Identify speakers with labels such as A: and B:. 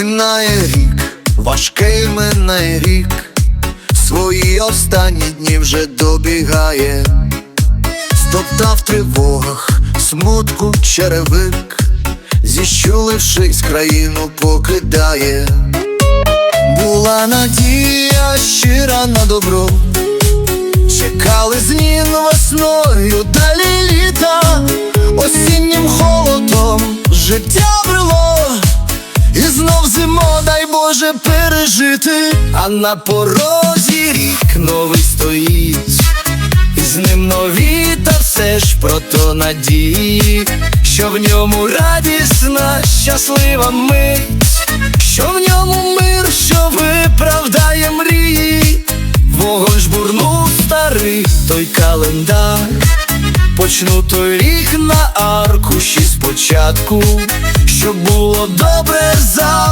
A: Минає рік, важкий минає рік, свої останні дні вже добігає, стоптав в тривогах, смутку черевик, зіщулившись, країну покидає. Була надія щира на добро, чекали змін весною далі літа, осіннім холодом життя дай Боже пережити, а на порозі рік новий стоїть, і з ним нові, та все ж прото надії, що в ньому радісна, щаслива мить, що в ньому мир, що виправдає мрії, вогонь жбурнув старий той календар. Почну той рік на аркуші спочатку, щоб було добре, залишу